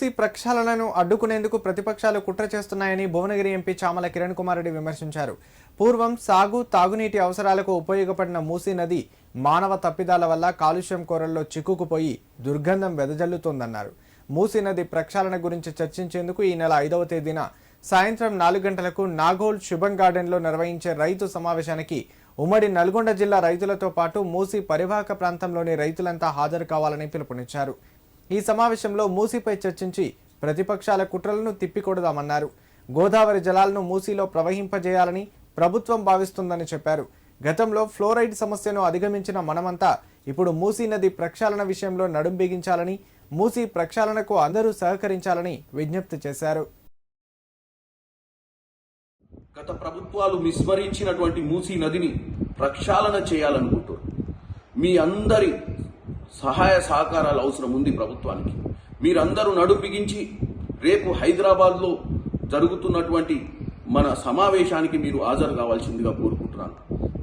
మూసీ ప్రక్షాళనను అడ్డుకునేందుకు ప్రతిపక్షాలు కుట్ర చేస్తున్నాయని భువనగిరి ఎంపీ చామల కిరణ్ కుమార్ రెడ్డి విమర్శించారు. పూర్వం సాగు తాగునీటి అవసరాలకు ఉపయోగపడిన మూసీ నది మానవ తప్పిదాల వల్ల కాలుష్యం కోరల్లో చిక్కుకుపోయి దుర్గంధం వెదజల్లుతోందన్నారు. మూసీ నది ప్రక్షాళన గురించి చర్చించేందుకు ఈ నెల ఐదవ తేదీన సాయంత్రం నాలుగు గంటలకు నాగోల్ శుభం గార్డెన్లో నిర్వహించే రైతు సమావేశానికి ఉమ్మడి నల్గొండ జిల్లా రైతులతో పాటు మూసీ పరివాహక ప్రాంతంలోని రైతులంతా హాజరు కావాలని పిలుపునిచ్చారు. ఈ సమావేశంలో మూసీపై చర్చించి ప్రతిపక్షాల కుట్రలను తిప్పికొడదామన్నారు. గోదావరి జలాలను మూసీలో ప్రవహింపజేయాలని ప్రభుత్వం భావిస్తుందని చెప్పారు. గతంలో ఫ్లోరైడ్ సమస్యను అధిగమించిన మనమంతా ఇప్పుడు మూసీ నది ప్రక్షాళన విషయంలో నడుం బిగించాలని మూసీ ప్రక్షాళనకు అందరూ సహకరించాలని విజ్ఞప్తి చేశారు. గత ప్రభుత్వాలు విస్మరించినటువంటి మూసీ నదిని ప్రక్షాళన చేయాలనుకుంటారు మీ అందరి సహాయ సహకారాలు అవసరం ఉంది ప్రభుత్వానికి. మీరందరూ నడు బిగించి రేపు హైదరాబాద్లో జరుగుతున్నటువంటి మన సమావేశానికి మీరు హాజరు కావాల్సిందిగా కోరుకుంటున్నాను.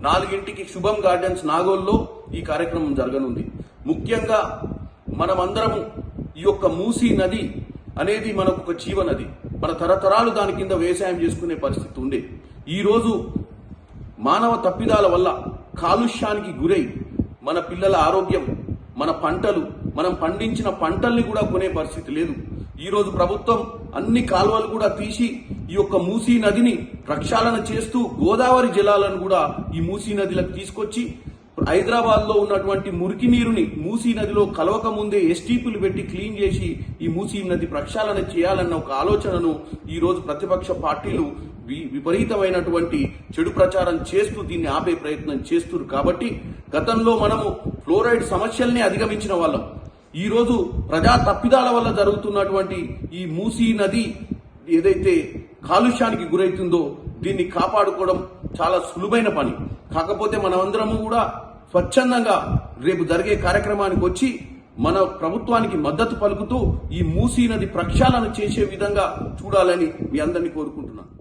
నాలుగింటికి శుభం గార్డెన్స్ నాగోల్లో ఈ కార్యక్రమం జరగనుంది. ముఖ్యంగా మనమందరము ఈ యొక్క మూసీ నది అనేది మనకు ఒక జీవనది మన తరతరాలు దాని కింద వ్యవసాయం చేసుకునే పరిస్థితి ఉండే. ఈరోజు మానవ తప్పిదాల వల్ల కాలుష్యానికి గురై మన పిల్లల ఆరోగ్యం మన పంటలు మనం పండించిన పంటల్ని కూడా కొనే పరిస్థితి లేదు. ఈరోజు ప్రభుత్వం అన్ని కాలువలు కూడా తీసి ఈ యొక్క మూసీ నదిని ప్రక్షాళన చేస్తూ గోదావరి జలాలను కూడా ఈ మూసీ నదిలకు తీసుకొచ్చి హైదరాబాద్లో ఉన్నటువంటి మురికి నీరుని మూసీ నదిలో కలవక ముందే ఎస్టీపీలు పెట్టి క్లీన్ చేసి ఈ మూసీ నది ప్రక్షాళన చేయాలన్న ఒక ఆలోచనను ఈ రోజు ప్రతిపక్ష పార్టీలు వి- విపరీతమైనటువంటి చెడు ప్రచారం చేస్తూ దీన్ని ఆపే ప్రయత్నం చేస్తున్నారు. కాబట్టి గతంలో మనము ఫ్లోరైడ్ సమస్యల్ని అధిగమించిన వాళ్ళం. ఈరోజు ప్రజా తప్పిదాల వల్ల జరుగుతున్నటువంటి ఈ మూసీ నది ఏదైతే కాలుష్యానికి గురవుతుందో దీన్ని కాపాడుకోవడం చాలా సులువైన పని. కాకపోతే మనమందరము కూడా స్వచ్ఛందంగా రేపు జరిగే కార్యక్రమానికి వచ్చి మన ప్రభుత్వానికి మద్దతు పలుకుతూ ఈ మూసీ నది ప్రక్షాళన చేసే విధంగా చూడాలని మీ అందరినీ కోరుకుంటున్నాను.